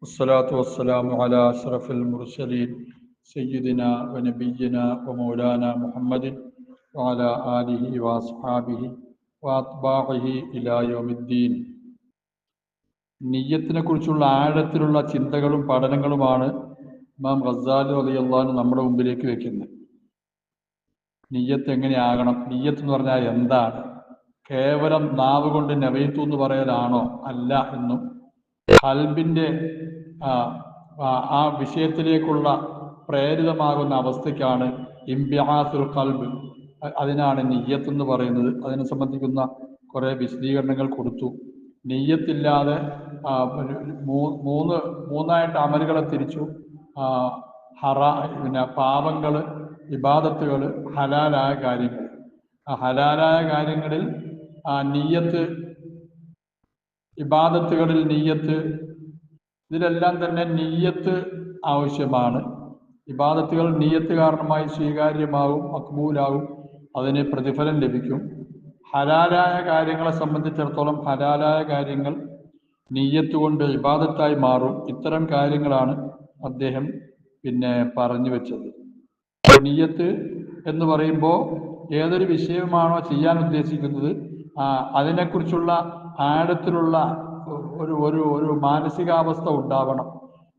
والصلاة والسلام على أشرف المرسلين سيدنا ونبينا ومولانا محمد وعلى آله وأصحابه وأتباعه إلى يوم الدين നീയത്തിനെ കുറിച്ചുള്ള ആഴത്തിലുള്ള ചിന്തകളും പഠനങ്ങളുമാണ് ഇമാം ഖസാലി റളിയല്ലാഹു നമ്മുടെ മുമ്പിലേക്ക് വെക്കുന്നത് നീയത്ത് എങ്ങനെയാകണം നീയത്ത് എന്ന് പറഞ്ഞാൽ എന്താണ് കേവലം നാവ് കൊണ്ട് നവയിത്തു എന്ന് പറയലാണോ അല്ല എന്നും കൽബിന്റെ ആ, വിഷയത്തിലേക്കുള്ള പ്രേരിതമാകുന്ന അവസ്ഥയ്ക്കാണ് ഇംബിഹാസുൽ കൽബ്. അതിനാണ് നെയ്യത്ത് എന്ന് പറയുന്നത്. അതിനെ സംബന്ധിക്കുന്ന കുറേ വിശദീകരണങ്ങൾ കൊടുത്തു. നെയ്യത്തില്ലാതെ മൂന്ന് മൂന്നായിട്ട് അമലുകളെ തിരിച്ചു. ഹറ പിന്നെ പാപങ്ങൾ ഇബാദത്തുകൾ ഹലാലായ കാര്യങ്ങൾ. ഹലാലായ കാര്യങ്ങളിൽ ആ നീയത്ത് ഇബാദത്തുകളിൽ നീയത്ത് ഇതിലെല്ലാം തന്നെ നീയത്ത് ആവശ്യമാണ്. ഇബാദത്തുകൾ നീയത്ത് കാരണമായി സ്വീകാര്യമാകും മക്ബൂലാകും അതിന് പ്രതിഫലം ലഭിക്കും. ഹലാലായ കാര്യങ്ങളെ സംബന്ധിച്ചിടത്തോളം ഹലാലായ കാര്യങ്ങൾ നീയത്ത് കൊണ്ട് ഇബാദത്തായി മാറും. ഇത്തരം കാര്യങ്ങളാണ് അദ്ദേഹം പിന്നെ പറഞ്ഞു വെച്ചത്. നീയത്ത് എന്ന് പറയുമ്പോൾ ഏതൊരു വിഷയമാണോ ചെയ്യാൻ ഉദ്ദേശിക്കുന്നത് അതിനെക്കുറിച്ചുള്ള ആഴത്തിലുള്ള ഒരു ഒരു ഒരു മാനസികാവസ്ഥ ഉണ്ടാവണം.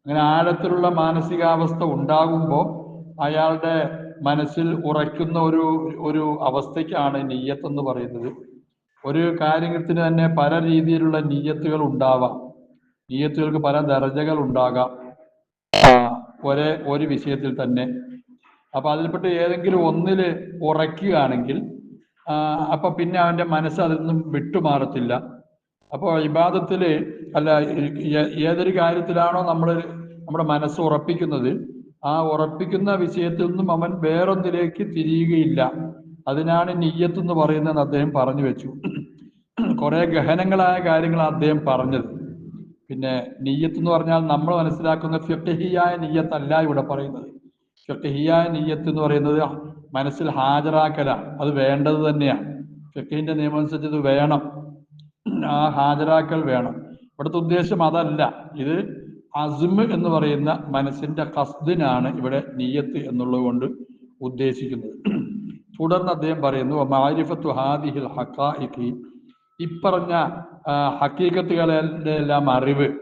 അങ്ങനെ ആഴത്തിലുള്ള മാനസികാവസ്ഥ ഉണ്ടാകുമ്പോൾ അയാളുടെ മനസ്സിൽ ഉറയ്ക്കുന്ന ഒരു ഒരു അവസ്ഥയ്ക്കാണ് നീയത്ത് എന്ന് പറയുന്നത്. ഒരു കാര്യത്തിന് തന്നെ പല രീതിയിലുള്ള നീയത്തുകൾ ഉണ്ടാവാം. നീയത്തുകൾക്ക് പല ദർജകൾ ഉണ്ടാകാം. ഒരേ ഒരു വിഷയത്തിൽ തന്നെ. അപ്പൊ അതിൽപ്പെട്ട് ഏതെങ്കിലും ഒന്നിൽ ഉറയ്ക്കുകയാണെങ്കിൽ അപ്പൊ പിന്നെ അവന്റെ മനസ്സ് അതിൽ നിന്നും വിട്ടുമാറത്തില്ല. അപ്പോൾ ഇബാദത്തിൽ അല്ല ഏതൊരു കാര്യത്തിലാണോ നമ്മൾ നമ്മുടെ മനസ്സ് ഉറപ്പിക്കുന്നത് ആ ഉറപ്പിക്കുന്ന വിഷയത്തിൽ നിന്നും അവൻ വേറൊന്നിലേക്ക് തിരിയുകയില്ല. അതിനാണ് നെയ്യത്ത് എന്ന് പറയുന്നത് അദ്ദേഹം പറഞ്ഞു വെച്ചു. കുറെ ഗഹനങ്ങളായ കാര്യങ്ങൾ അദ്ദേഹം പറഞ്ഞത്. പിന്നെ നെയ്യത്ത് എന്ന് പറഞ്ഞാൽ നമ്മൾ മനസ്സിലാക്കുന്ന ഫിഖഹിയായ നെയ്യത്തല്ല ഇവിടെ പറയുന്നത്. ഫിഖഹിയായ നെയ്യത്ത് എന്ന് പറയുന്നത് മനസ്സിൽ ഹാജരാക്കലാണ് അത് വേണ്ടത് തന്നെയാണ് ഫിഖഹിന്റെ നിയമം അനുസരിച്ച് ഇത് വേണം. ഹാജരാക്കൽ വേണം. ഇവിടുത്തെ ഉദ്ദേശം അതല്ല. ഇത് അസ്മ് എന്ന് പറയുന്ന മനസ്സിന്റെ കസ്ദിനാണ് ഇവിടെ നീയത്ത് എന്നുള്ളത് കൊണ്ട് ഉദ്ദേശിക്കുന്നത്. തുടർന്ന് അദ്ദേഹം പറയുന്നു മാരിഫത്തു ഹാദിഹിൽ ഹക്കാഇഖി ഇപ്പറഞ്ഞ ഹക്കീക്കത്തുകളുടെ എല്ലാം അറിവ്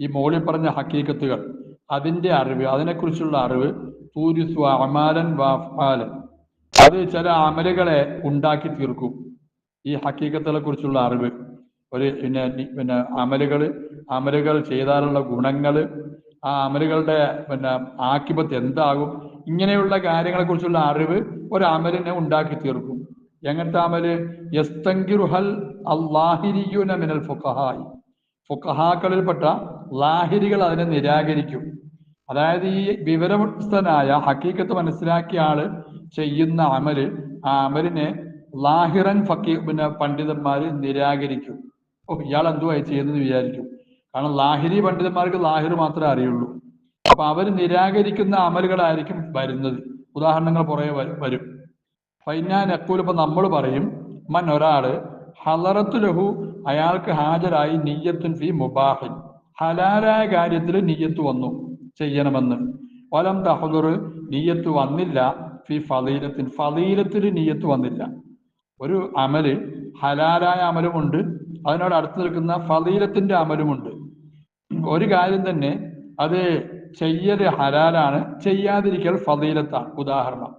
ഈ മോളിൽ പറഞ്ഞ ഹക്കീക്കത്തുകൾ അതിന്റെ അറിവ് അതിനെക്കുറിച്ചുള്ള അറിവ് തൂരിസു അമാലൻ വാഫാലൻ അത് ചില അമലുകളെ ഉണ്ടാക്കി തീർക്കും ഈ ഹക്കീക്കത്തുകളെ കുറിച്ചുള്ള അറിവ്. ഒരു പിന്നെ പിന്നെ അമലുകൾ അമലുകൾ ചെയ്താലുള്ള ഗുണങ്ങൾ ആ അമലുകളുടെ പിന്നെ ആക്കിപത്ത് എന്താകും? ഇങ്ങനെയുള്ള കാര്യങ്ങളെക്കുറിച്ചുള്ള അറിവ് ഒരു അമലിനെ ഉണ്ടാക്കി തീർക്കും. എങ്ങനത്തെ അമൽ? യസ്തങ്കിറുഹൽ അള്ളാഹിരിയുന മിനൽ ഫുഖഹായി. ഫുഖഹാക്കളിൽപ്പെട്ട ലാഹിരികൾ അതിനെ നിരാകരിക്കും. അതായത് ഈ വിവരസ്ഥനായ ഹക്കീക്കത്ത് മനസ്സിലാക്കിയ ആൾ ചെയ്യുന്ന അമൽ ആ അമലിനെ ലാഹിറൻ ഫക്കീ പിന്നെ പണ്ഡിതന്മാര് നിരാകരിക്കും. ഓ ഇയാൾ എന്തുവായി ചെയ്യുന്നത് വിചാരിക്കും. കാരണം ലാഹിരി പണ്ഡിതന്മാർക്ക് ലാഹിർ മാത്രമേ അറിയുള്ളൂ. അപ്പൊ അവർ നിരാകരിക്കുന്ന അമലുകളായിരിക്കും വരുന്നത്. ഉദാഹരണങ്ങൾ പുറകെ വരും. ഫൈനാൻ എപ്പോഴും ഇപ്പൊ നമ്മൾ പറയും മൻ ഒരാൾ ഹലറത്തു ലഹു അയാൾക്ക് ഹാജരായി നീയത്തുൻ ഫി മുബാഹിൻ. ഹലാലായ കാര്യത്തിൽ നീയത്ത് വന്നു ചെയ്യണമെന്ന്. വലം തഹദുർ നീയത്ത് വന്നില്ല. ഫി ഫലീലത്തിൻ ഫലീലത്തിൽ നീയത്ത് വന്നില്ല. ഒരു അമൽ ഹലാലായ അമലുമുണ്ട് അതിനോട് അടുത്ത് നിൽക്കുന്ന ഫലീലത്തിന്റെ അമലുമുണ്ട്. ഒരു കാര്യം തന്നെ അത് ചെയ്യൽ ഹലാലാണ് ചെയ്യാതിരിക്കൽ ഫലീലത്താണ്. ഉദാഹരണം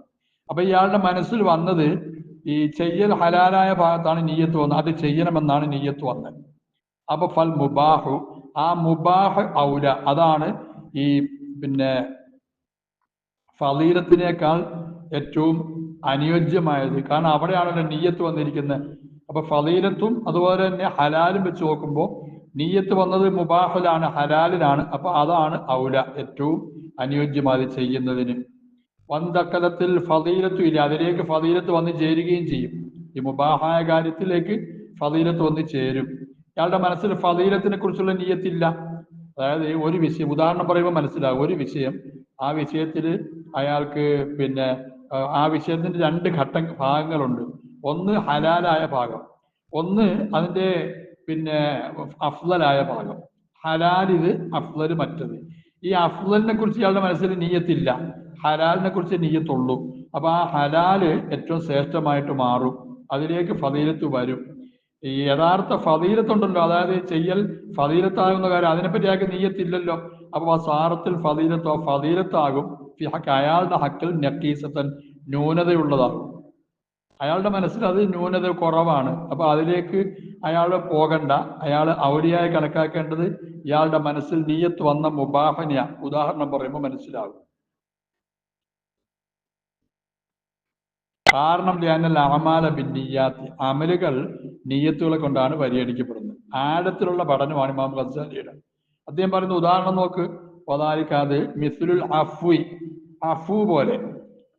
അപ്പൊ ഇയാളുടെ മനസ്സിൽ വന്നത് ഈ ചെയ്യൽ ഹലാലായ ഭാഗത്താണ് നീയത്ത് വന്നത് അത് ചെയ്യണമെന്നാണ് നീയത്ത് വന്നത്. അപ്പൊ ഫൽ മുബാഹു ആ മുബാഹ് ഔല അതാണ് ഈ പിന്നെ ഫലീലത്തിനേക്കാൾ ഏറ്റവും അനുയോജ്യമായത്. കാരണം അവിടെയാണല്ലോ നീയത്ത് വന്നിരിക്കുന്നത്. അപ്പൊ ഫലീലത്തും അതുപോലെ തന്നെ ഹലാലും വെച്ച് നോക്കുമ്പോൾ നീയത്ത് വന്നത് മുബാഹുലാണ് ഹലാലിലാണ്. അപ്പൊ അതാണ് ഔല ഏറ്റവും അനുയോജ്യമായി ചെയ്യുന്നതിന്. വന്തക്കലത്തിൽ ഫതീലത്തും ഇല്ല. അതിലേക്ക് ഫതീലത്ത് വന്ന് ചേരുകയും ചെയ്യും. ഈ മുബാഹായ കാര്യത്തിലേക്ക് ഫതീലത്ത് വന്ന് ചേരും. ഇയാളുടെ മനസ്സിൽ ഫതീലത്തിനെ കുറിച്ചുള്ള നീയത്തില്ല. അതായത് ഒരു വിഷയം ഉദാഹരണം പറയുമ്പോൾ മനസ്സിലാവും. ഒരു വിഷയം ആ വിഷയത്തിൽ അയാൾക്ക് പിന്നെ ആ, വിഷയത്തിന്റെ രണ്ട് ഘട്ട ഭാഗങ്ങളുണ്ട്. ഒന്ന് ഹലാലായ ഭാഗം. ഒന്ന് അതിന്റെ പിന്നെ അഫ്ലലായ ഭാഗം. ഹലാൽ ഇത് അഫ്ലൽ മറ്റത്. ഈ അഫ്ലലിനെ കുറിച്ച് ഇയാളുടെ മനസ്സിൽ നീയത്തില്ല. ഹലാലിനെ കുറിച്ച് നീയത്തുള്ളൂ. അപ്പൊ ആ ഹലാൽ ഏറ്റവും ശ്രേഷ്ഠമായിട്ട് മാറും. അതിലേക്ക് ഫതീലത്ത് വരും. ഈ യഥാർത്ഥ ഫതീലത്തുണ്ടല്ലോ അതായത് ചെയ്യൽ ഫതീലത്താകുന്ന കാര്യം അതിനെപ്പറ്റി അയാൾക്ക് നീയത്തില്ലല്ലോ. അപ്പൊ ആ സാറത്തിൽ ഫതീലത്തോ ഫതീലത്താകും അയാളുടെ ഹക്കിൽ നക്കീസത്തൻ ന്യൂനതയുള്ളതാകും. അയാളുടെ മനസ്സിൽ അത് ന്യൂനത കുറവാണ്. അപ്പൊ അതിലേക്ക് അയാൾ പോകണ്ട. അയാൾ ഔലിയായി കണക്കാക്കേണ്ടത് ഇയാളുടെ മനസ്സിൽ നീയത്ത് വന്ന മുബാഹനിയ. ഉദാഹരണം പറയുമ്പോൾ മനസ്സിലാകും കാരണം ധ്യാനൽ അമാല ബിന്നിയാത്തി. അമലുകൾ നീയത്തുകളെ കൊണ്ടാണ് പരിഗണിക്കപ്പെടുന്നത്. ആഴത്തിലുള്ള പഠനമാണ് ഇമാം ഗസാലിയുടെ അദ്ദേഹം പറയുന്ന ഉദാഹരണം നോക്ക്. പതാലിക്കാത് മിസ്ലുൽ അഫ്വി. അഫു പോലെ.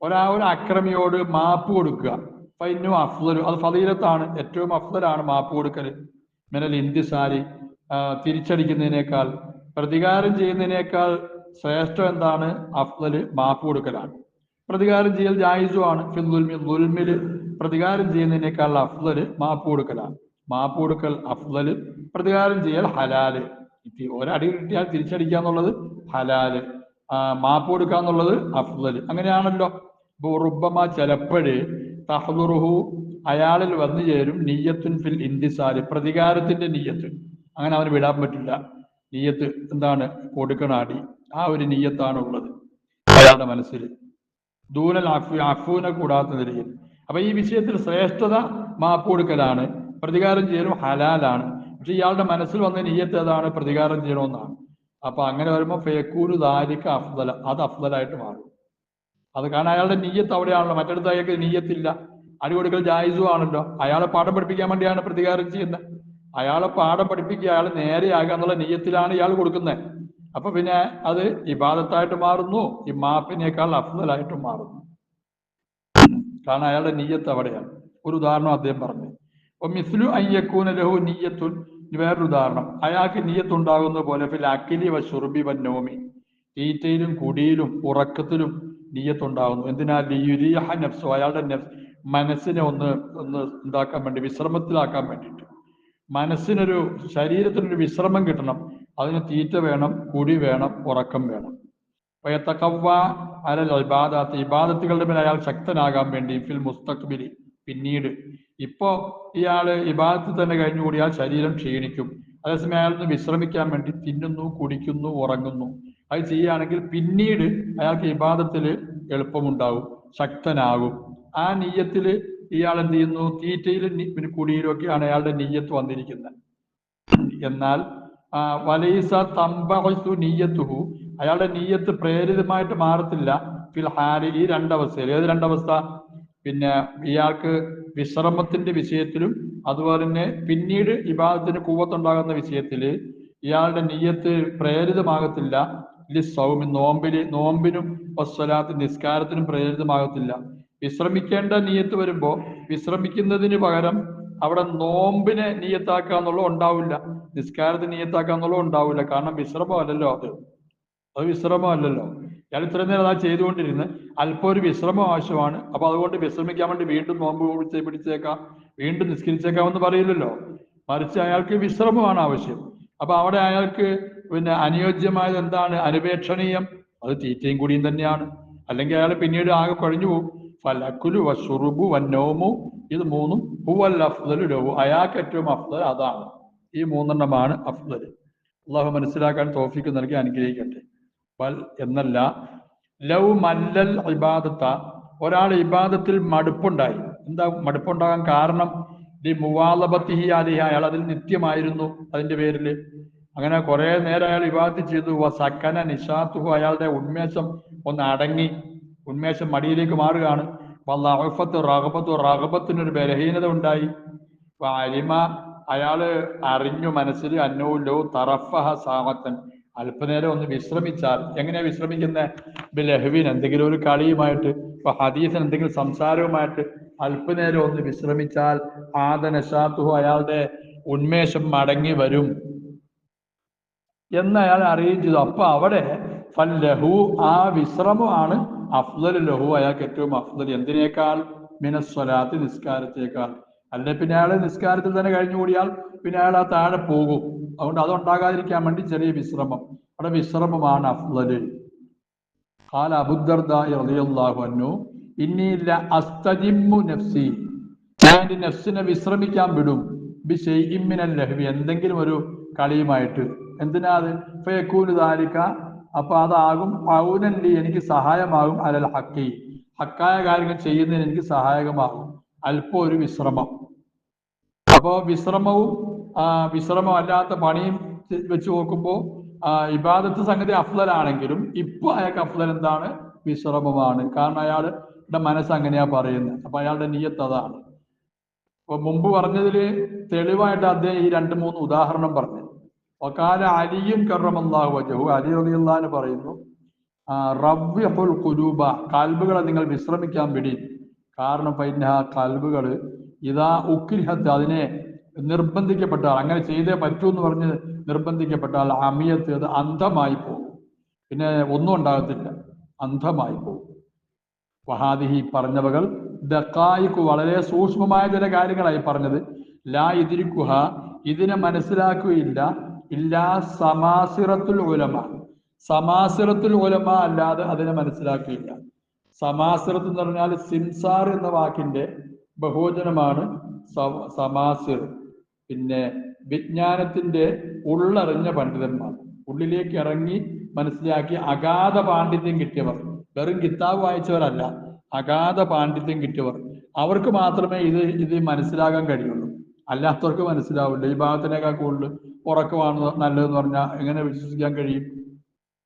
ഒരാ ഒരു അക്രമിയോട് മാപ്പ് കൊടുക്കുക. ഫൈനു അഫ്ലു അത് ഫലീലത്താണ് ഏറ്റവും അഫ്ലലാണ് മാപ്പ് കൊടുക്കൽ മിനൽ ഇന്തിസാരി തിരിച്ചടിക്കുന്നതിനേക്കാൾ പ്രതികാരം ചെയ്യുന്നതിനേക്കാൾ ശ്രേഷ്ഠം എന്താണ്? അഫ്ലല് മാപ്പ് കൊടുക്കലാണ്. പ്രതികാരം ചെയ്യൽ ജായിസുമാണ് ഫിൽ ദുൽമി ദുൽമിൽ പ്രതികാരം ചെയ്യുന്നതിനേക്കാൾ അഫ്ലല് മാപ്പ് കൊടുക്കലാണ്. മാപ്പ് കൊടുക്കൽ അഫ്ലല് പ്രതികാരം ചെയ്യൽ ഹലാൽ. ഒരടി കിട്ടിയാൽ തിരിച്ചടിക്കുക എന്നുള്ളത് ഹലാൽ. മാപ്പ് കൊടുക്കുക എന്നുള്ളത് അഫ്ലല്. അങ്ങനെയാണല്ലോ. ഇപ്പൊ റുബമ ചിലപ്പോഴ് തഹ്ലുറുഹു അയാളിൽ വന്നു ചേരും നീയത്തുൻ ഫിൽ ഇന്തിസാരി പ്രതികാരത്തിന്റെ നീയത്ത് അങ്ങനെ അവന് വിടാൻ പറ്റില്ല. നീയത്ത് എന്താണ്? കൊടുക്കണാടി. ആ ഒരു നീയത്താണ് ഉള്ളത് അയാളുടെ മനസ്സിൽ. ദൂനൽ അഫു അഫുവിനെ കൂടാത്ത നിലയിൽ. അപ്പൊ ഈ വിഷയത്തിൽ ശ്രേഷ്ഠത മാപ്പ് കൊടുക്കലാണ്. പ്രതികാരം ചെയ്യലും ഹലാലാണ്. പക്ഷെ ഇയാളുടെ മനസ്സിൽ വന്ന നീയത്ത് ഏതാണ്? പ്രതികാരം ചെയ്യണമെന്നാണ് അപ്പൊ അങ്ങനെ വരുമ്പോൾ ഫേക്കൂരു ദാരിക്ക് അഫ്ദല. അത് അഫ്ദലായിട്ട് മാറും. അത് കാരണം അയാളുടെ നീയത്ത് അവിടെയാണല്ലോ. മറ്റടുത്ത് അയാൾക്ക് നീയത്തില്ല അടി കൊടുക്കൽ ജായിസും ആണല്ലോ. അയാളെ പാഠം പഠിപ്പിക്കാൻ വേണ്ടിയാണ് പ്രതികാരം ചെയ്യുന്നത്. അയാളെ പാഠം പഠിപ്പിക്കുക അയാൾ നേരെയാകുക എന്നുള്ള നീയത്തിലാണ് ഇയാൾ കൊടുക്കുന്നത്. അപ്പൊ പിന്നെ അത് ഇബാദത്തായിട്ട് മാറുന്നു. ഈ മാപ്പിനേക്കാൾ അഫ്സലായിട്ട് മാറുന്നു. കാരണം അയാളുടെ നീയത്ത് അവിടെയാണ്. ഒരു ഉദാഹരണം അദ്ദേഹം പറഞ്ഞു. അപ്പൊ മിസ്ലു അയ്യക്കൂന ലഹു നീയത്തുൻ ഇനി വേറൊരു ഉദാഹരണം. അയാൾക്ക് നീയത്തുണ്ടാകുന്ന പോലെ ഫിൽ അക്കിലി വ ഷുർബി വ നോമി തീറ്റയിലും കുടിയിലും ഉറക്കത്തിലും നീയത്തുണ്ടാകുന്നു എന്തിനാ ലിയുരിയഹ നഫ്സോ അയാളുടെ നഫ്സ് മനസ്സിനെ ഒന്ന് ഒന്ന് ഉണ്ടാക്കാൻ വേണ്ടി വിശ്രമത്തിലാക്കാൻ വേണ്ടിയിട്ട്. മനസ്സിനൊരു ശരീരത്തിനൊരു വിശ്രമം കിട്ടണം. അതിന് തീറ്റ വേണം കുടി വേണം ഉറക്കം വേണം. വയത്തക്കവ്വ അലൽ ഇബാദത്ത്. ഇബാദത്തുകളുടെ മേൽ അയാൾ ശക്തനാകാൻ വേണ്ടി ഫിൽ മുസ്തഖ്ബിലി പിന്നീട്. ഇപ്പോ ഇയാൾ ഇബാദത്ത് തന്നെ കഴിഞ്ഞുകൂടി ആ ശരീരം ക്ഷീണിക്കും. അതേസമയം അയാൾ വിശ്രമിക്കാൻ വേണ്ടി തിന്നുന്നു കുടിക്കുന്നു ഉറങ്ങുന്നു. അത് ചെയ്യുകയാണെങ്കിൽ പിന്നീട് അയാൾക്ക് ഇബാദത്തിൽ എളുപ്പമുണ്ടാവും ശക്തനാകും. ആ നീയത്തിൽ ഇയാൾ എന്ത് ചെയ്യുന്നു? തീറ്റയിലും പിന്നെ കുടിയിലൊക്കെയാണ് അയാളുടെ നീയത്ത് വന്നിരിക്കുന്നത്. എന്നാൽ വലൈസ തമ്പഹു നീയത്തുഹു. അയാളുടെ നീയത്ത് പ്രേരിതമായിട്ട് മാറത്തില്ല. ഫിൽ ഹാരി ഈ രണ്ടവസ്ഥയിൽ. ഏത് രണ്ടവസ്ഥ? പിന്നെ ഇയാൾക്ക് വിശ്രമത്തിന്റെ വിഷയത്തിലും അതുപോലെ തന്നെ പിന്നീട് ഇബാദത്തിന് കൂവത്തുണ്ടാകുന്ന വിഷയത്തിൽ ഇയാളുടെ നീയത്ത് പ്രേരിതമാകത്തില്ല. ലി സൗമി നോമ്പിന് നോമ്പിനും വസ്വലാത്ത് നിസ്കാരത്തിനും പ്രേരിതമാകത്തില്ല. വിശ്രമിക്കേണ്ട നീയത്ത് വരുമ്പോൾ വിശ്രമിക്കുന്നതിന് പകരം അവിടെ നോമ്പിനെ നീയത്താക്കുക എന്നുള്ളത് ഉണ്ടാവില്ല. നിസ്കാരത്തിന് നീയത്താക്കുക എന്നുള്ളത് ഉണ്ടാവില്ല. കാരണം വിശ്രമമല്ലല്ലോ അത്. അത് വിശ്രമമല്ലല്ലോ ഞാൻ ഇത്രയും നേരം അതാ ചെയ്തുകൊണ്ടിരുന്ന് അല്പം ഒരു വിശ്രമം ആവശ്യമാണ്. അപ്പൊ അതുകൊണ്ട് വിശ്രമിക്കാൻ വേണ്ടി വീണ്ടും നോമ്പ് പിടിച്ച് പിടിച്ചേക്കാം. വീണ്ടും നിസ്കരിച്ചേക്കാം എന്ന് പറയില്ലല്ലോ. മറിച്ച് അയാൾക്ക് വിശ്രമമാണ് ആവശ്യം. അപ്പൊ അവിടെ അയാൾക്ക് പിന്നെ അനുയോജ്യമായത് എന്താണ്? അനുപേക്ഷണീയം. അത് തീറ്റയും കൂടിയും തന്നെയാണ്. അല്ലെങ്കിൽ അയാൾ പിന്നീട് ആകെ കഴിഞ്ഞു പോകും. ഫലക്കുലു വസുറുബു വന്നോമു. ഇത് മൂന്നും ഹുവൽ അഫ്ദലു ലഹു. അയാൾക്ക് ഏറ്റവും അഫ്ദൽ അതാണ്. ഈ മൂന്നെണ്ണമാണ് അഫ്ദൽ അള്ളാഹു മനസ്സിലാക്കാൻ തോഫിക്ക് നൽകി അനുഗ്രഹിക്കട്ടെ. വൽ എന്നല്ല. ലവ് മല്ലൽ ഇബാദത്ത. ഒരാൾ ഇബാദത്തിൽ മടുപ്പുണ്ടായി. എന്താ മടുപ്പുണ്ടാകാൻ കാരണം? ഈ മുവാലബത്തിഹി അലിഹ. അയാൾ അതിൽ നിത്യമായിരുന്നു. അതിന്റെ പേരിൽ അങ്ങനെ കുറെ നേരം അയാൾ ഇബാദത്ത് ചെയ്തു. സക്കന നിഷാത്തുഹു അയാളുടെ ഉന്മേഷം ഒന്ന് അടങ്ങി ഉന്മേഷം മടിയിലേക്ക് മാറുകയാണ്. വല്ലഅഫത്ത് റഹബത്ത് റഹബത്തിനൊരു ബലഹീനത ഉണ്ടായി. അലിമ അയാൾ അറിഞ്ഞു മനസ്സിൽ അന്നൂല്ലോ തറഫഹ സാമത്തൻ അല്പനേരം ഒന്ന് വിശ്രമിച്ചാൽ എങ്ങനെയാ വിശ്രമിക്കുന്നത് ലഹുവിൻ എന്തെങ്കിലും ഒരു കളിയുമായിട്ട് ഇപ്പൊ ഹദീസിന് എന്തെങ്കിലും സംസാരവുമായിട്ട് അല്പനേരം ഒന്ന് വിശ്രമിച്ചാൽ ആദനശാത്തുഹു അയാളുടെ ഉന്മേഷം മടങ്ങി വരും. എന്ന് അയാൾ അറിയുകയും ചെയ്തു. അപ്പൊ അവിടെ ഫല്ലഹു ലഹു ആ വിശ്രമമാണ് അഫ്ദൽ ലഹു. അയാൾക്ക് ഏറ്റവും അഫ്ദൽ എന്തിനേക്കാൾ? മിനസ്വലാത്ത് നിസ്കാരത്തേക്കാൾ. അല്ലെ? പിന്നെ അയാൾ നിസ്കാരത്തിൽ തന്നെ കഴിഞ്ഞുകൂടിയാൽ പിന്നെ അയാൾ ആ താഴെ പോകും. അതുകൊണ്ട് അതുണ്ടാകാതിരിക്കാൻ വേണ്ടി ചെറിയ വിശ്രമം. അവിടെ വിശ്രമമാണ് അഫ്ദൽ. ഖാല അബുദർദായി റളിയല്ലാഹു അൻഹു ഇന്നില്ല അസ്തജിമ്മു നഫ്സി. ഞാൻ നഫ്സിനെ വിശ്രമിക്കാൻ വിടും. ബി ഷൈഇൻ മിനൽ ലഹ്വി. എന്തെങ്കിലും ഒരു കളിയുമായിട്ട്. എന്തിനാ അത്? ഫയക്കൂന് ദാലിക. അപ്പൊ അതാകും പൗനല്ലി എനിക്ക് സഹായമാകും അലൽ ഹക്കി. ഹക്കായ കാര്യങ്ങൾ ചെയ്യുന്നതിന് എനിക്ക് സഹായകമാകും. അല്പം ഒരു വിശ്രമം. അപ്പോ വിശ്രമവും വിശ്രമം അല്ലാത്ത പണിയും വെച്ച് നോക്കുമ്പോൾ ഇബാദത്ത് സംഗതി അഫ്ലലാണെങ്കിലും ഇപ്പൊ അയാൾക്ക് അഫ്ലൽ എന്താണ്? വിശ്രമമാണ്. കാരണം അയാളുടെ മനസ്സ് അങ്ങനെയാ പറയുന്നത്. അപ്പൊ അയാളുടെ നീയത്ത് അതാണ്. അപ്പൊ മുമ്പ് പറഞ്ഞതിൽ തെളിവായിട്ട് അദ്ദേഹം ഈ രണ്ട് മൂന്ന് ഉദാഹരണം പറഞ്ഞു. ഒക്കാല അലിയും കറമല്ലാഹു വജഹു അലി റളിയല്ലാഹു പറയുന്നു കുലൂബ കാൽബുകളെ നിങ്ങൾ വിശ്രമിക്കാൻ പിടി കാരണം പൈന കാൽബുകൾ ഇതാ ഉക്രിഹത്ത് അതിനെ നിർബന്ധിക്കപ്പെട്ടാൽ അങ്ങനെ ചെയ്തേ പറ്റൂ എന്ന് പറഞ്ഞ് നിർബന്ധിക്കപ്പെട്ടാൽ അമിയത്ത് അത് അന്ധമായി പോകും. പിന്നെ ഒന്നും ഉണ്ടാകത്തില്ല അന്ധമായി പോകും. വഹാദിഹി പറഞ്ഞവകൾ ദക്കായിക്കു വളരെ സൂക്ഷ്മമായ ചില കാര്യങ്ങളായി പറഞ്ഞത് ലാ ഇതിരിക്കുഹ ഇതിനെ മനസ്സിലാക്കുകയില്ല ഇല്ലാ സമാസിറത്തുൽ ഉലമ. സമാസിറത്തുൽ ഉലമ അല്ലാതെ അതിനെ മനസ്സിലാക്കിയില്ല. സമാസിറത്ത് എന്ന് പറഞ്ഞാൽ സിംസാർ എന്ന വാക്കിന്റെ ബഹുവചനമാണ് സ- സമാസിർ. പിന്നെ വിജ്ഞാനത്തിന്റെ ഉള്ളറിഞ്ഞ പണ്ഡിതന്മാർ. ഉള്ളിലേക്ക് ഇറങ്ങി മനസ്സിലാക്കി അഗാധ പാണ്ഡിത്യം കിട്ടിയവർ. വെറും കിതാബ് വായിച്ചവരല്ല അഗാധ പാണ്ഡിത്യം കിട്ടിയവർ. അവർക്ക് മാത്രമേ ഇത് ഇത് മനസ്സിലാകാൻ കഴിയുള്ളൂ. അല്ലാത്തവർക്ക് മനസ്സിലാവില്ല. ഈ ഭാഗത്തിനേക്കാൾ കൂടുതൽ ഉറക്കമാണ് നല്ലതെന്ന് പറഞ്ഞാൽ എങ്ങനെ വിശ്വസിക്കാൻ കഴിയും?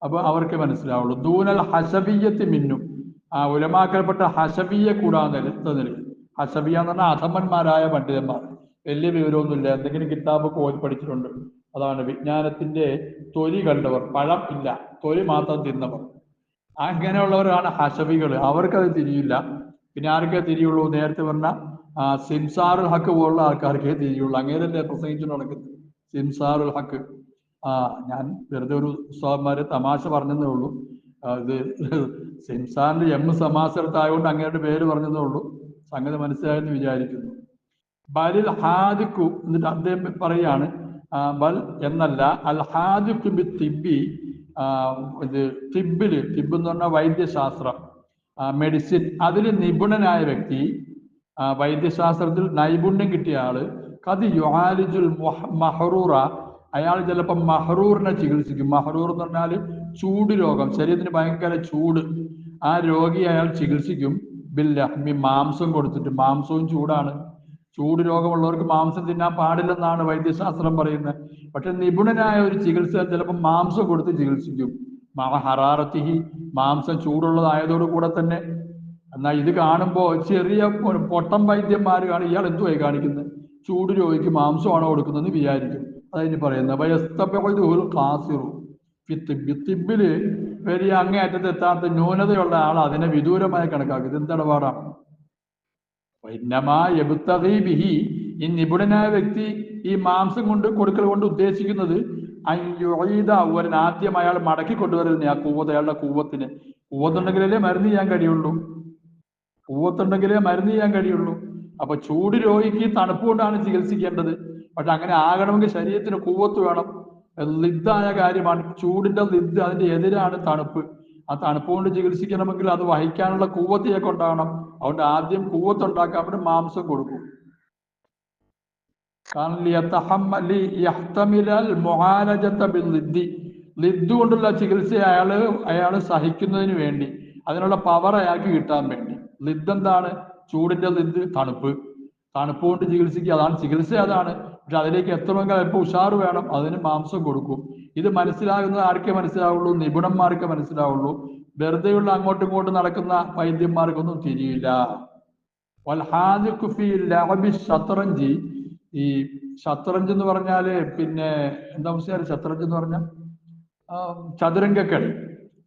അപ്പൊ അവർക്ക് മനസ്സിലാവുള്ളൂ. ദൂനൽ ഹസബിയത്ത് മിന്നും. ആ ഉലമാക്കൽപ്പെട്ട ഹസബിയെ കൂടാതെ നിലയിൽ. ഹസബിയ എന്ന് പറഞ്ഞാൽ അധമന്മാരായ പണ്ഡിതന്മാർ. വലിയ വിവരമൊന്നുമില്ല. എന്തെങ്കിലും കിതാബ് പോയി പഠിച്ചിട്ടുണ്ട്. അതാണ് വിജ്ഞാനത്തിന്റെ തൊലി കണ്ടവർ. പഴം ഇല്ല. തൊലി മാത്രം തിന്നവർ. അങ്ങനെയുള്ളവരാണ് ഹസബികൾ അവർക്കത് തിരിയില്ല. പിന്നെ ആർക്കേ തിരിയുള്ളൂ? നേരത്തെ പറഞ്ഞ സിംസാറുൽ ഹക്ക് പോലുള്ള ആൾക്കാർക്കേ തിരിയുള്ളൂ. അങ്ങനെയല്ലേ പ്രസംഗിച്ചു നടക്കുന്നത്. സിംസാറുൽ ഹക്ക്. ആ ഞാൻ വെറുതെ ഒരു ഉസ്താദ്മാര് തമാശ പറഞ്ഞതേ ഉള്ളൂ. ഇത് സിംസാറിന്റെ എം സമാസരത്തായതുകൊണ്ട് അങ്ങയുടെ പേര് പറഞ്ഞതേ ഉള്ളൂ. സംഗതി മനസ്സിലായെന്ന് വിചാരിക്കുന്നു. ബലിൽ ഹാദിക്കു എന്നിട്ട് അദ്ദേഹം പറയാണ് ബൽ എന്നല്ല അൽ ഹാദിക്കു ബി തിബി ഇത് തിബിൽ തിബ് എന്ന് പറഞ്ഞാൽ വൈദ്യശാസ്ത്രം. മെഡിസിൻ. അതിൽ നിപുണനായ വ്യക്തി വൈദ്യശാസ്ത്രത്തിൽ നൈപുണ്യം കിട്ടിയ ആൾ. കത് യുഹാലിജുൽ മുഹ- മഹറൂറ. അയാൾ ചിലപ്പോൾ മഹറൂറിനെ ചികിത്സിക്കും. മഹറൂർ എന്ന് പറഞ്ഞാൽ ചൂട് രോഗം. ശരീരത്തിന് ഭയങ്കര ചൂട്. ആ രോഗി അയാൾ ചികിത്സിക്കും. ബില്ലഹ്മി മാംസം കൊടുത്തിട്ട്. മാംസവും ചൂടാണ്. ചൂട് രോഗമുള്ളവർക്ക് മാംസം തിന്നാൻ പാടില്ലെന്നാണ് വൈദ്യശാസ്ത്രം പറയുന്നത്. പക്ഷെ നിപുണനായ ഒരു ചികിത്സ ചിലപ്പോൾ മാംസം കൊടുത്ത് ചികിത്സിക്കും. ഹറാറത്തിഹി മാംസം ചൂടുള്ളതായതോടു കൂടെ തന്നെ. എന്നാൽ ഇത് കാണുമ്പോൾ ചെറിയ പൊട്ടം വൈദ്യന്മാർ കാണും. ഇയാൾ എന്തുവായി കാണിക്കുന്നത്? ചൂട് രോഗിക്ക് മാംസമാണ് കൊടുക്കുന്നതെന്ന് വിചാരിക്കും. അതിന് പറയുന്നത് വയസ്തബുൽ ഖാസിറു. ഫിത്തിബ് തിബിൽ വലിയ അങ്ങേയറ്റത്ത് എത്താത്ത ന്യൂനതയുള്ള ആൾ അതിനെ വിദൂരമായി കണക്കാക്കും. ഇത് എന്തിടപാടാണ് ബിഹി. ഈ നിപുണനായ വ്യക്തി ഈ മാംസം കൊണ്ട് കൊടുക്കൽ കൊണ്ട് ഉദ്ദേശിക്കുന്നത് അവൻ ആദ്യം അയാൾ മടക്കി കൊണ്ടുവരുന്ന ആ കൂവത്ത് അയാളുടെ കൂവത്തിന്. കൂവത്തുണ്ടെങ്കിലേ മരുന്ന് ചെയ്യാൻ കഴിയുള്ളൂ? കൂവത്തുണ്ടെങ്കിലേ മരുന്ന് ചെയ്യാൻ കഴിയുള്ളൂ. അപ്പൊ ചൂട് രോഗിക്ക് തണുപ്പ് കൊണ്ടാണ് ചികിത്സിക്കേണ്ടത്. പക്ഷെ അങ്ങനെ ആകണമെങ്കിൽ ശരീരത്തിന് കൂവത്ത് വേണം. ലിദ്ധായ കാര്യമാണ്. ചൂടിന്റെ ലിദ് അതിന്റെ എതിരാണ് തണുപ്പ്. ആ തണുപ്പ് കൊണ്ട് ചികിത്സിക്കണമെങ്കിൽ അത് വഹിക്കാനുള്ള കൂവത്തിയൊക്കെ ഉണ്ടാകണം അതുകൊണ്ട് ആദ്യം കൂവത്ത് ഉണ്ടാക്കാൻ വേണ്ടി മാംസം കൊടുക്കും. ലിദ്ദ് കൊണ്ടുള്ള ചികിത്സ അയാൾ അയാൾ സഹിക്കുന്നതിന് വേണ്ടി. അതിനുള്ള പവർ അയാൾക്ക് കിട്ടാൻ വേണ്ടി. ലിദ് എന്താണ്? ചൂടിന്റെ എന്ത്? തണുപ്പ്. തണുപ്പ് കൊണ്ട് ചികിത്സിക്കുക. അതാണ് ചികിത്സ അതാണ്. പക്ഷെ അതിലേക്ക് എത്തണമെങ്കിൽ അല്പം ഉഷാറ് വേണം. അതിന് മാംസം കൊടുക്കും. ഇത് മനസ്സിലാകുന്നത് ആർക്കേ മനസ്സിലാവുള്ളൂ? നിപുണന്മാർക്കേ മനസ്സിലാവുള്ളൂ. വെറുതെയുള്ള അങ്ങോട്ടും ഇങ്ങോട്ടും നടക്കുന്ന വൈദ്യന്മാർക്കൊന്നും തിരിയില്ല. ഷത്രഞ്ചി ഈ ഷത്രഞ്ച് എന്ന് പറഞ്ഞാൽ പിന്നെ എന്താ മനസ്സിലായി ഷത്രഞ്ച് എന്ന് പറഞ്ഞാൽ ആ, ചതുരംഗക്കളി.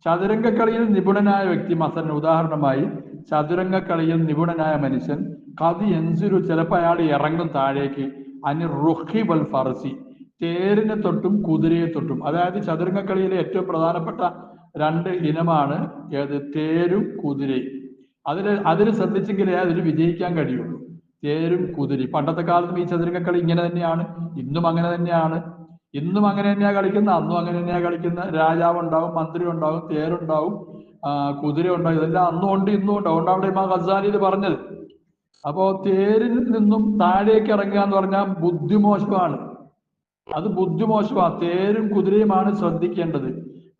ചതുരംഗക്കളിയിൽ നിപുണനായ വ്യക്തി മസൻ ഉദാഹരണമായി ചതുരംഗക്കളിയിൽ നിപുണനായ മനുഷ്യൻ കതി എൻസുരു ചിലപ്പോൾ അയാൾ ഇറങ്ങും താഴേക്ക്. അനി റുഹി വൽ ഫർസി. തേരിനെ തൊട്ടും കുതിരയെ തൊട്ടും. അതായത് ചതുരംഗക്കളിയിലെ ഏറ്റവും പ്രധാനപ്പെട്ട രണ്ട് ഇനമാണ് ഏത്? തേരും കുതിരയും. അതിൽ അതിൽ ശ്രദ്ധിച്ചെങ്കിലേ അതിൽ വിജയിക്കാൻ കഴിയുള്ളൂ. തേരും കുതിരയും. പണ്ടത്തെ കാലത്തും ഈ ചതുരംഗക്കളി ഇങ്ങനെ തന്നെയാണ്. ഇന്നും അങ്ങനെ തന്നെയാണ്. ഇന്നും അങ്ങനെ തന്നെയാണ് കളിക്കുന്നത് അന്നും അങ്ങനെ തന്നെയാണ് കളിക്കുന്ന രാജാവ് ഉണ്ടാവും മന്ത്രി ഉണ്ടാവും തേരുണ്ടാവും. കുതിര ഉണ്ടോ? ഇതെല്ലാം അന്നുകൊണ്ട് ഇന്നും ഉണ്ട് അതുകൊണ്ടാണ് ഇമാ ഖസാലി ഇത് പറഞ്ഞത്. അപ്പോ തേരിൽ നിന്നും താഴേക്ക് ഇറങ്ങുക എന്ന് പറഞ്ഞാൽ ബുദ്ധിമോശമാണ്. അത് ബുദ്ധിമോശമാണ് തേരും കുതിരയുമാണ് ശ്രദ്ധിക്കേണ്ടത്.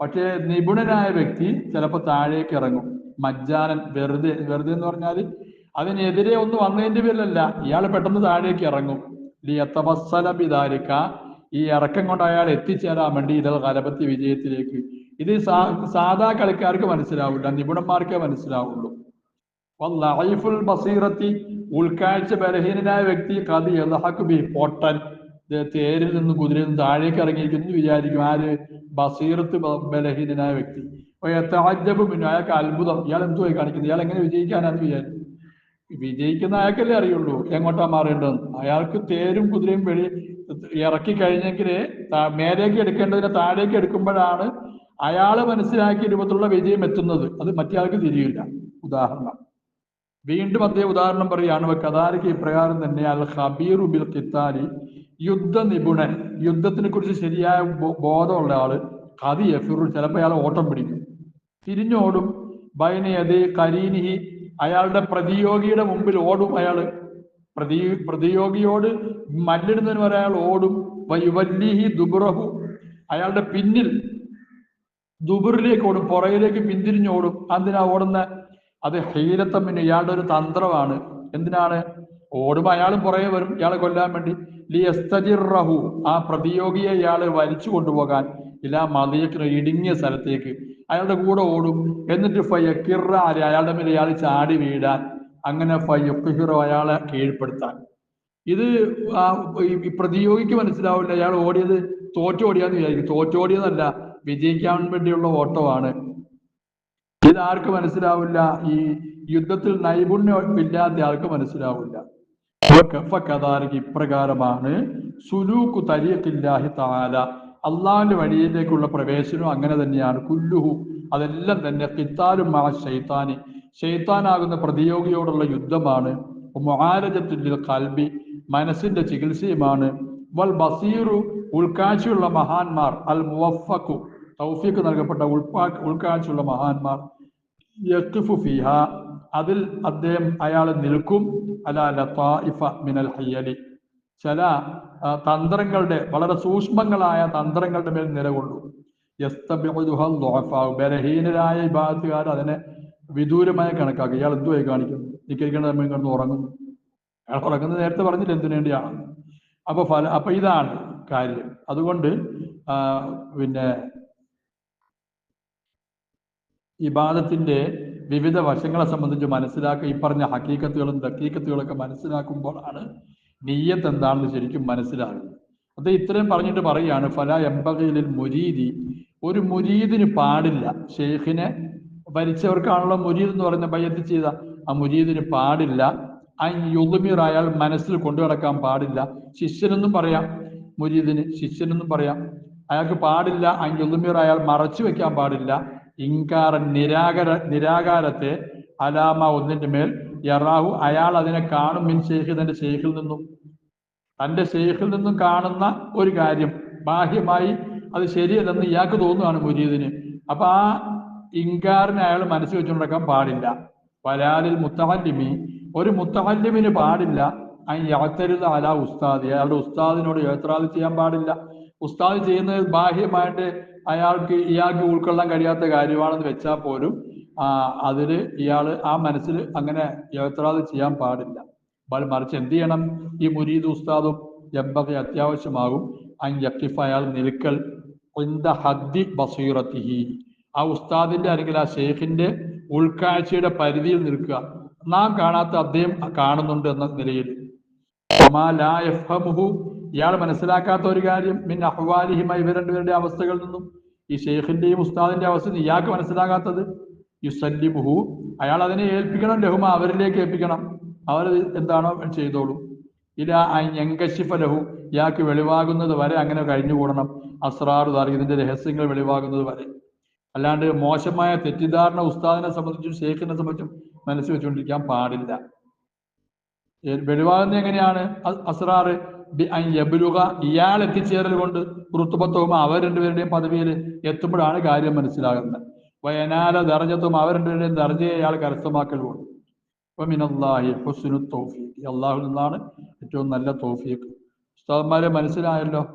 പക്ഷേ നിപുണനായ വ്യക്തി ചിലപ്പോൾ താഴേക്ക് ഇറങ്ങും. മജ്ജാനൻ വെറുതെ വെറുതെ എന്ന് പറഞ്ഞാൽ അതിനെതിരെ ഒന്നും വന്നതിന്റെ പേരിലല്ല. ഇയാൾ പെട്ടെന്ന് താഴേക്ക് ഇറങ്ങും. ലിയത്തമസ്സല ബിദാലിക്ക ഈ ഇറക്കം കൊണ്ട് അയാൾ എത്തിച്ചേരാൻ വേണ്ടി ഇതൾ കലപത്തി വിജയത്തിലേക്ക് ഇത് സാധാ കളിക്കാർക്ക് മനസ്സിലാവില്ല നിപുണന്മാർക്കേ മനസ്സിലാവുള്ളൂ. ലൈഫുൽ ബസീറത്തി ഉൾക്കാഴ്ച ബലഹീനനായ വ്യക്തി കതി ബി പൊട്ടൻ തേരിൽ നിന്ന് കുതിരയിൽ നിന്ന് താഴേക്ക് ഇറങ്ങിയിരിക്കുന്നു എന്ന് വിചാരിക്കും. ആര്? ബസീറത്ത് ബലഹീനനായ വ്യക്തി. അപ്പൊ മിൻഹു അയാൾക്ക് അത്ഭുതം. ഇയാൾ എന്തുവായി കാണിക്കുന്നത് ഇയാൾ എങ്ങനെ വിജയിക്കാനാന്ന് വിചാരിച്ചു വിജയിക്കുന്ന അയാൾക്കല്ലേ അറിയുള്ളൂ എങ്ങോട്ടാ മാറേണ്ടതെന്ന്. അയാൾക്ക് തേരും കുതിരയും വെളി ഇറക്കി കഴിഞ്ഞെങ്കിൽ മേലേക്ക് എടുക്കേണ്ടതിനെ താഴേക്ക് എടുക്കുമ്പോഴാണ് അയാൾ മനസ്സിലാക്കിയ രൂപത്തിലുള്ള വിജയം എത്തുന്നത് അത് മറ്റേയാൾക്ക് തിരിയില്ല. ഉദാഹരണം. വീണ്ടും അതേ ഉദാഹരണം പറയുകയാണ് കഥാരിക്ക് ഇപ്രകാരം തന്നെ? അൽ ഹബീറു ബിൽ കിത്താലി യുദ്ധ നിപുണൻ. യുദ്ധത്തിനെ കുറിച്ച് ശരിയായ ബോധമുള്ള ആൾ കതി എഫിറു ചിലപ്പോൾ അയാൾ ഓട്ടം പിടിക്കും. തിരിഞ്ഞോടും. ബൈനയതേ കരീനിഹി അയാളുടെ പ്രതിയോഗിയുടെ മുമ്പിൽ ഓടും അയാൾ പ്രതി പ്രതിയോഗിയോട് മല്ലിടുന്നതിന് വരെ അയാൾ ഓടും. വൈവല്ലിഹി ദുബുറഹു. അയാളുടെ പിന്നിൽ ദുബുറിലേക്ക് ഓടും പുറകിലേക്ക് പിന്തിരിഞ്ഞോടും എന്തിനാ ഓടുന്ന? അത് ഹീലത്തമ്മിന് ഇയാളുടെ ഒരു തന്ത്രമാണ്. എന്തിനാണ്? ഓടുമ്പോൾ അയാളും പുറകെ വരും ഇയാളെ കൊല്ലാൻ വേണ്ടി. ലിയസ്തജിറഹു ആ പ്രതിയോഗിയെ ഇയാളെ വലിച്ചു കൊണ്ടുപോകാൻ ഇലാ മതിയക്കിന് ഇടുങ്ങിയ സ്ഥലത്തേക്ക്. അയാളുടെ കൂടെ ഓടും. എന്നിട്ട് ഫയക്കിറ അലി അയാളുടെ മേലെ ഇയാൾ ചാടി വീഴാൻ. അങ്ങനെ ഫയക്കിറോ അയാളെ കീഴ്പ്പെടുത്താൻ. ഇത് ഈ പ്രതിയോഗിക്ക് മനസ്സിലാവില്ല അയാൾ ഓടിയത് തോറ്റോടിയാന്ന് വിചാരിക്കും. തോറ്റോടിയതല്ല. വിജയിക്കാൻ വേണ്ടിയുള്ള ഓട്ടമാണ്. ഇതാർക്ക് മനസ്സിലാവില്ല. ഈ യുദ്ധത്തിൽ നൈപുണ്യം ഇല്ലാത്ത ആൾക്ക് മനസ്സിലാവില്ല. ഇപ്രകാരമാണ്. സുലൂക്കു തരീഖില്ലാഹി താല അള്ളാഹിന്റെ വഴിയിലേക്കുള്ള പ്രവേശനവും അങ്ങനെ തന്നെയാണ്. കുല്ലുഹു അതെല്ലാം തന്നെ കിത്താലും ആ ഷെയ്ത്താനി ഷെയ്ത്താനാകുന്ന പ്രതിയോഗിയോടുള്ള യുദ്ധമാണ്. മുഹാരജത്തുല്ലിൽ കൽബി മനസ്സിന്റെ ചികിത്സയുമാണ്. വൽ ബസീറു ഉൾക്കാഴ്ചയുള്ള മഹാന്മാർ അൽ മുവഫക്കു തൗഫീക്ക് നൽകപ്പെട്ട ഉൾപ്പാ ഉൾക്കാഴ്ചയുള്ള മഹാന്മാർ. യഖിഫു ഫിഹ അതിൽ അദ്ദേഹം അയാൾ നിൽക്കും. അല ലതായിഫ മിനൽ ഹയ്യലി. ചില തന്ത്രങ്ങളുടെ വളരെ സൂക്ഷ്മങ്ങളായ തന്ത്രങ്ങളുടെ മേൽ നിലകൊള്ളു. ബലഹീനരായ വിഭാഗത്തുകാർ അതിനെ വിദൂരമായി കണക്കാക്കുക ഇയാൾ എന്തുമായി കാണിക്കുന്നു? നിക്കരിക്കേണ്ട നമ്മൾ കിടന്ന് ഉറങ്ങുന്നു. അയാൾ ഉറങ്ങുന്നത് നേരത്തെ പറഞ്ഞില്ല? എന്തിനു വേണ്ടിയാണ്? അപ്പൊ ഫല അപ്പൊ ഇതാണ് കാര്യം. അതുകൊണ്ട് പിന്നെ ഇബാദത്തിന്റെ വിവിധ വശങ്ങളെ സംബന്ധിച്ച് മനസ്സിലാക്കുക. ഈ പറഞ്ഞ ഹക്കീക്കത്തുകളും ദക്കീക്കത്തുകളൊക്കെ മനസ്സിലാക്കുമ്പോഴാണ് നീയത്ത് എന്താണെന്ന് ശരിക്കും മനസ്സിലാകുന്നത്. അത് ഇത്രയും പറഞ്ഞിട്ട് പറയുകയാണ് ഫല എമ്പകയിലിൽ മുരീദി. ഒരു മുരീദിന് പാടില്ല. ഷെയ്ഖിനെ ഭരിച്ചവർക്കാണല്ലോ മുരീദ് എന്ന് പറയുന്ന ബയ്യത്ത് ചെയ്ത? ആ മുരീദിന് പാടില്ല. യുദ്മീർ അയാൾ മനസ്സിൽ കൊണ്ടു നടക്കാൻ പാടില്ല. ശിഷ്യനെന്നും പറയാം. മുരീദിന് ശിഷ്യനെന്നും പറയാം. അയാൾക്ക് പാടില്ല. യുദ്മീർ അയാൾ മറച്ചു വെക്കാൻ പാടില്ല. ഇൻകാറ നിരാകര നിരാകാരത്തെ അലാമ ഒന്നിന്റെ മേൽ യറാഹു അയാൾ അതിനെ കാണും മിൻ ഷെയ്ഖ് തന്റെ ഷെയ്ഖിൽ നിന്നും. തന്റെ ഷെയ്ഖിൽ നിന്നും കാണുന്ന ഒരു കാര്യം ബാഹ്യമായി അത് ശരിയല്ലെന്ന് ഇയാൾക്ക് തോന്നുകയാണ് മുരീദിന്. അപ്പൊ ആ ഇൻകാറിനെ അയാൾ മനസ്സിൽ വെച്ചുകൊണ്ടിരിക്കാൻ പാടില്ല. വലാലിൽ മുത്തഹല്ലിമി. ഒരു മുത്തഹല്ലിമിന് പാടില്ല. യാത്തരുത് അല ഉസ്താദി. അയാളുടെ ഉസ്താദിനോട് യാത്രാത് ചെയ്യാൻ പാടില്ല. ഉസ്താദ് ചെയ്യുന്നത് ബാഹ്യമായിട്ട് അയാൾക്ക് ഇയാൾക്ക് ഉൾക്കൊള്ളാൻ കഴിയാത്ത കാര്യമാണെന്ന് വെച്ചാൽ പോലും അതിൽ ഇയാൾ ആ മനസ്സിൽ അങ്ങനെ യോത്രാത് ചെയ്യാൻ പാടില്ല. മറിച്ച് എന്ത് ചെയ്യണം? ഈ മുരീദ് ഉസ്താദും എമ്പക അത്യാവശ്യമാകും. യക്കിഫ് അയാൾ നിൽക്കൽ ഹദ്ദി ബസീറത്തിഹി. ആ ഉസ്താദിന്റെ അല്ലെങ്കിൽ ആ ഷെയ്ഖിന്റെ ഉൾക്കാഴ്ചയുടെ പരിധിയിൽ നിൽക്കുക. നാം കാണാത്ത അദ്ദേഹം കാണുന്നുണ്ട് എന്ന നിലയിൽ. ഇയാൾ മനസ്സിലാക്കാത്ത ഒരു കാര്യം മിൻ അഹ്വാലിഹിമായി ഇവർ രണ്ടുപേരുടെ അവസ്ഥകളിൽ നിന്നും ഈ ഷെയ്ഖിന്റെയും ഉസ്താദിന്റെ അവസ്ഥ ഇയാൾക്ക് മനസ്സിലാകാത്തത് യുസല്ലിമുഹു അയാൾ അതിനെ ഏൽപ്പിക്കണം ലഹുമ അവരിലേക്ക് ഏൽപ്പിക്കണം. അവർ എന്താണോ ചെയ്തോളൂ. ഇല ഞങ്കശിഫ ലഹു ഇയാൾക്ക് വെളിവാകുന്നത് വരെ അങ്ങനെ കഴിഞ്ഞുകൂടണം. അസ്രാറു താറി ഇതിന്റെ രഹസ്യങ്ങൾ വെളിവാകുന്നത് വരെ. അല്ലാണ്ട് മോശമായ തെറ്റിദ്ധാരണ ഉസ്താദിനെ സംബന്ധിച്ചും ഷെയ്ഖിനെ സംബന്ധിച്ചും മനസ്സിൽ വെച്ചുകൊണ്ടിരിക്കാൻ പാടില്ല. വെളിവാകുന്ന വെളിവാകുന്നത് എങ്ങനെയാണ്? അസ്രാറ് യബ്ലുഗ ഇയാൾ എത്തിച്ചേരൽ കൊണ്ട് ഋത്തുബത്വവും അവർ രണ്ടുപേരുടെയും പദവിയിൽ എത്തുമ്പോഴാണ് കാര്യം മനസ്സിലാകുന്നത്. വയനാല ദർജത്വം അവർ രണ്ടുപേരുടെയും ദർജയെ അയാൾ കരസ്ഥമാക്കൽ കൊണ്ട്. അപ്പൊ മിനല്ലാഹി ഹുസ്നു തോഫീഖ് അള്ളാഹു നിന്നാണ് ഏറ്റവും നല്ല തൗഫീഖ്. ഉസ്താദന്മാരെ മനസ്സിലായല്ലോ?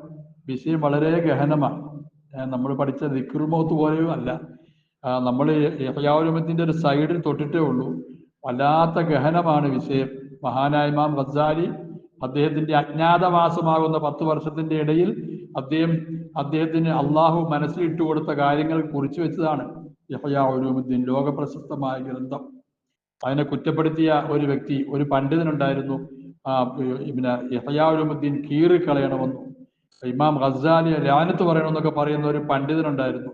വിഷയം വളരെ ഗഹനമാണ്. നമ്മൾ പഠിച്ച ദിക്റുമൗത്ത് പോലെയും അല്ല. നമ്മൾ യഹയാവുലമത്തിന്റെ ഒരു സൈഡിൽ തൊട്ടിട്ടേ ഉള്ളൂ. വല്ലാത്ത ഗഹനമാണ് വിഷയം. മഹാനായ ഇമാം ഗസാലി അദ്ദേഹത്തിന്റെ അജ്ഞാതവാസമാകുന്ന പത്ത് വർഷത്തിന്റെ ഇടയിൽ അദ്ദേഹം അദ്ദേഹത്തിന് അള്ളാഹു മനസ്സിലിട്ട് കൊടുത്ത കാര്യങ്ങൾ കുറിച്ചു വെച്ചതാണ്. യഹയാവുലുമുദ്ദീൻ ലോകപ്രശസ്തമായ ഗ്രന്ഥം. അതിനെ കുറ്റപ്പെടുത്തിയ ഒരു വ്യക്തി ഒരു പണ്ഡിതനുണ്ടായിരുന്നു. പിന്നെ കീറി കീറിക്കളയണമെന്നും. ഇമാം ഖസാലി ലാനത്ത് പറയണമെന്നൊക്കെ പറയുന്ന ഒരു പണ്ഡിതനുണ്ടായിരുന്നു.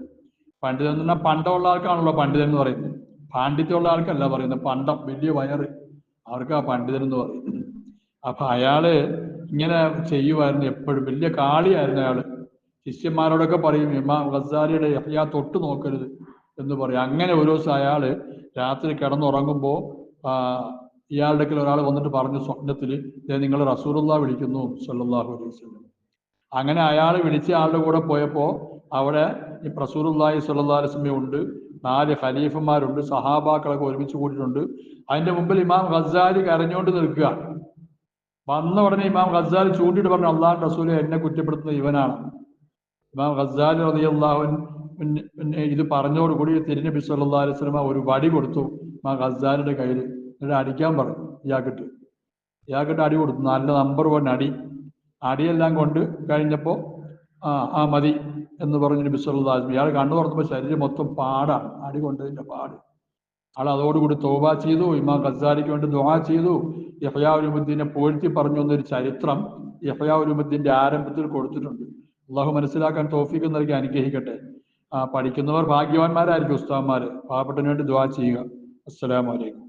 പണ്ഡിതൻ എന്ന് പറഞ്ഞാൽ പണ്ടമുള്ള ആൾക്കാണല്ലോ പണ്ഡിതൻ എന്ന് പറയുന്നത്. പാണ്ഡിത്യമുള്ള ആൾക്കല്ല പറയുന്നത്. പണ്ടം വലിയ വയറ്. അവർക്ക് ആ പണ്ഡിതൻ എന്ന് പറയുന്നത്? അപ്പൊ അയാൾ ഇങ്ങനെ ചെയ്യുമായിരുന്നു എപ്പോഴും. വലിയ കാളിയായിരുന്നു അയാൾ. ശിഷ്യന്മാരോടൊക്കെ പറയും ഇമാം ഗസാലിയുടെ അയാ തൊട്ട് നോക്കരുത് എന്ന് പറയും. അങ്ങനെ ഒരു ദിവസം അയാൾ രാത്രി കിടന്നുറങ്ങുമ്പോൾ ഇയാളുടെ ഒരാൾ വന്നിട്ട് പറഞ്ഞു സ്വപ്നത്തിൽ നിങ്ങൾ റസൂറുള്ള വിളിക്കുന്നു സല്ലല്ലാഹു അലൈഹി വസല്ലം. അങ്ങനെ അയാൾ വിളിച്ച ആളുടെ കൂടെ പോയപ്പോൾ അവിടെ ഈ റസൂലുള്ളാഹി സല്ലാ വസല്ലം ഉണ്ട് നാല് ഖലീഫന്മാരുണ്ട് സഹാബാക്കളൊക്കെ ഒരുമിച്ച് കൂടിയിട്ടുണ്ട്. അതിന്റെ മുമ്പിൽ ഇമാം ഗസാലി കരഞ്ഞുകൊണ്ട് നിൽക്കുക. വന്ന ഉടനെ ഇമാം ഖസാൽ ചൂണ്ടിട്ട് പറഞ്ഞു അള്ളാഹു റസൂൽ എന്നെ കുറ്റപ്പെടുത്തുന്ന ഇവനാണ്. ഇമാം ഖസാൽ റളിയല്ലാഹു അള്ളാഹുൻ ഇത് പറഞ്ഞോടുകൂടി തിരുനബി സല്ലാ അലൈഹി സ്വലമ ഒരു വടി കൊടുത്തു ഇമാം ഖസാലിന്റെ കയ്യിൽ. എന്നിട്ട് അടിക്കാൻ പറഞ്ഞു ഇയാൾക്കിട്ട് ഇയാൾക്കിട്ട് അടി കൊടുത്തു. നല്ല നമ്പർ വൺ അടി. അടിയെല്ലാം കൊണ്ട് കഴിഞ്ഞപ്പോൾ ആ ആ മതി എന്ന് പറഞ്ഞു നബി സല്ലാ അലൈഹി ഇയാൾ കണ്ണു തുറന്നപ്പോൾ ശരീരം മൊത്തം പാടാണ്. അടി കൊണ്ടതിന്റെ പാട്. ആൾ അതോടുകൂടി തോബ ചെയ്തു ഇമാം ഖസാലിക്ക് വേണ്ടി ദുആ ചെയ്തു. യഹ്യാവുലുമുദ്ദീനെ പോഴ്ത്തി പറഞ്ഞു എന്നൊരു ചരിത്രം യഹ്യാവുലുമുദ്ദീന്റെ ആരംഭത്തിൽ കൊടുത്തിട്ടുണ്ട്. അള്ളാഹു മനസ്സിലാക്കാൻ തോഫിക്ക് നൽകി അനുഗ്രഹിക്കട്ടെ. ആ പഠിക്കുന്നവർ ഭാഗ്യവാന്മാരായിരിക്കും ഉസ്താവന്മാര് പാവപ്പെട്ടതിന് വേണ്ടി ദുആ ചെയ്യുക. അസ്സലാമു അലൈക്കും.